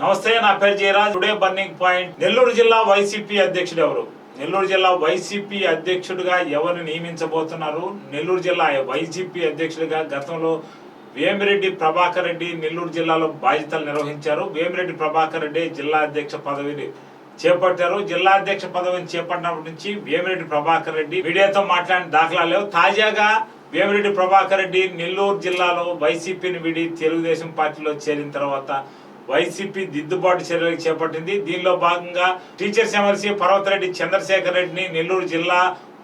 నమస్తే నా పేరు Jayaraj. Today burning point. Nellore జిల్లా వైసీపీ అధ్యక్షుడు ఎవరు? నెల్లూరు జిల్లా వైసీపీ అధ్యక్షుడిగా ఎవరు నియమించబోతున్నారు? నెల్లూరు జిల్లా వైసీపీ అధ్యక్షుడిగా గతంలో వేమిరెడ్డి ప్రభాకర్ రెడ్డి నెల్లూరు జిల్లాలో బాధ్యతలు నిర్వహించారు. వేమిరెడ్డి ప్రభాకర్ రెడ్డి జిల్లా అధ్యక్ష పదవిని చేపట్టారు. జిల్లా అధ్యక్ష పదవిని చేపట్టినప్పటి నుంచి వేమిరెడ్డి ప్రభాకర్ రెడ్డి మీడియాతో మాట్లాడిన దాఖలాలు లేవు. తాజాగా వేమిరెడ్డి ప్రభాకర్ రెడ్డి నెల్లూరు జిల్లాలో వైసీపీని విడి తెలుగుదేశం పార్టీలో చేరిన తర్వాత వైసీపీ దిద్దుబాటు చర్యలు చేపట్టింది. దీనిలో భాగంగా టీచర్స్ ఎమ్మెల్సీ పర్వతరెడ్డి చంద్రశేఖర్ రెడ్డిని నెల్లూరు జిల్లా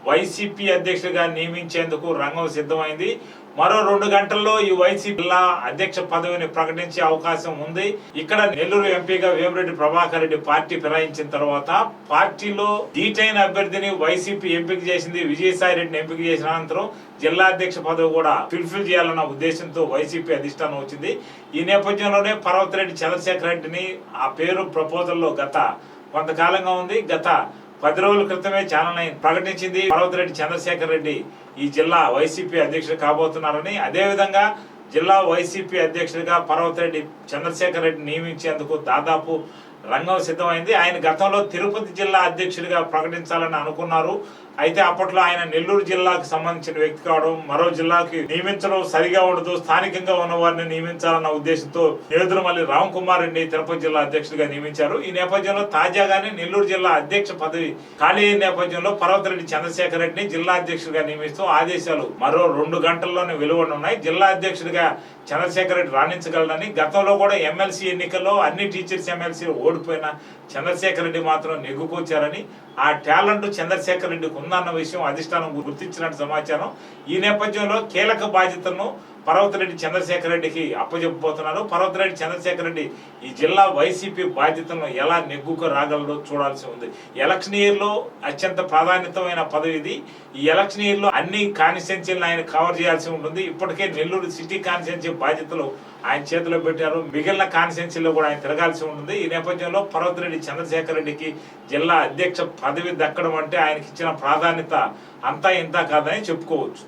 వైసీపీ అధ్యక్షుడిగా నియమించేందుకు రంగం సిద్ధమైంది. మరో రెండు గంటల్లో ఈ వైసీపీ జిల్లా అధ్యక్ష పదవిని ప్రకటించే అవకాశం ఉంది. ఇక్కడ నెల్లూరు ఎంపీగా వేమిరెడ్డి ప్రభాకర్ రెడ్డి పార్టీ ఫిరాయించిన తర్వాత పార్టీలో డీటైన్ అభ్యర్థిని వైసీపీ ఎంపిక చేసింది విజయసాయి రెడ్డిని ఎంపిక చేసిన అనంతరం జిల్లా అధ్యక్ష పదవి కూడా ఫిల్ఫిల్ చేయాలన్న ఉద్దేశంతో వైసీపీ అధిష్టానం వచ్చింది. ఈ నేపథ్యంలోనే పర్వతరెడ్డి చంద్రశేఖర్ రెడ్డిని ఆ పేరు ప్రపోజల్లో గత కొంతకాలంగా ఉంది. గత పది రోజుల క్రితమే ఛానల్ నైన్ ప్రకటించింది పర్వతరెడ్డి చంద్రశేఖర్ రెడ్డి. ఈ జిల్లా వైసీపీ అధ్యక్షుడు కాబోతున్నారని. అదేవిధంగా జిల్లా వైసీపీ అధ్యక్షుడిగా పర్వతరెడ్డి చంద్రశేఖర్ రెడ్డి నియమించేందుకు దాదాపు రంగం సిద్ధమైంది. ఆయన గతంలో తిరుపతి జిల్లా అధ్యక్షుడిగా ప్రకటించాలని అనుకున్నారు. అయితే అప్పట్లో ఆయన నెల్లూరు జిల్లాకు సంబంధించిన వ్యక్తి కావడం మరో జిల్లాకి నియమించడం సరిగా ఉండదు స్థానికంగా ఉన్న వారిని నియమించాలన్న ఉద్దేశంతో నేదురుమల్లి రామ్ కుమార్ రెడ్డి తిరుపతి జిల్లా అధ్యక్షుడిగా నియమించారు. ఈ నేపథ్యంలో తాజాగానే నెల్లూరు జిల్లా అధ్యక్ష పదవి ఖాళీ అయిన నేపథ్యంలో పర్వతరెడ్డి చంద్రశేఖర్ రెడ్డిని జిల్లా అధ్యక్షుడిగా నియమిస్తూ ఆదేశాలు మరో రెండు గంటల్లోనే వెలువడనున్నాయి జిల్లా అధ్యక్షుడిగా చంద్రశేఖర్ రెడ్డి రాణించగలడని గతంలో కూడా ఎమ్మెల్సీ ఎన్నికల్లో అన్ని టీచర్స్ ఎమ్మెల్సీ ఓడిపోయిన చంద్రశేఖర్ రెడ్డి మాత్రం నెగ్గుకొచ్చారని ఆ టాలెంట్ చంద్రశేఖర్ రెడ్డికి ఉందన్న విషయం అధిష్టానం గుర్తించినట్టు సమాచారం. ఈ నేపథ్యంలో కీలక బాధ్యతను పర్వతరెడ్డి చంద్రశేఖర్ రెడ్డికి అప్పచెప్పబోతున్నారు పర్వతరెడ్డి చంద్రశేఖర్ రెడ్డి ఈ జిల్లా వైసీపీ బాధ్యతలను ఎలా నెగ్గుకు రాగలరో చూడాల్సి ఉంది. ఎలక్షన్ ఇయర్లో అత్యంత ప్రాధాన్యతమైన పదవి ఇది. ఈ ఎలక్షన్ ఇయర్లో అన్ని కాన్స్టిట్యున్సీలను ఆయన కవర్ చేయాల్సి ఉంటుంది. ఇప్పటికే నెల్లూరు సిటీ కాన్స్టిట్యున్సీ బాధ్యతలు ఆయన చేతిలో పెట్టారు. మిగిలిన కాన్స్టిట్యున్సీలో కూడా ఆయన తిరగాల్సి ఉంటుంది. ఈ నేపథ్యంలో పర్వతరెడ్డి చంద్రశేఖర్ రెడ్డికి జిల్లా అధ్యక్ష పదవి దక్కడం అంటే ఆయనకి ఇచ్చిన ప్రాధాన్యత అంతా ఇంత కాదని చెప్పుకోవచ్చు.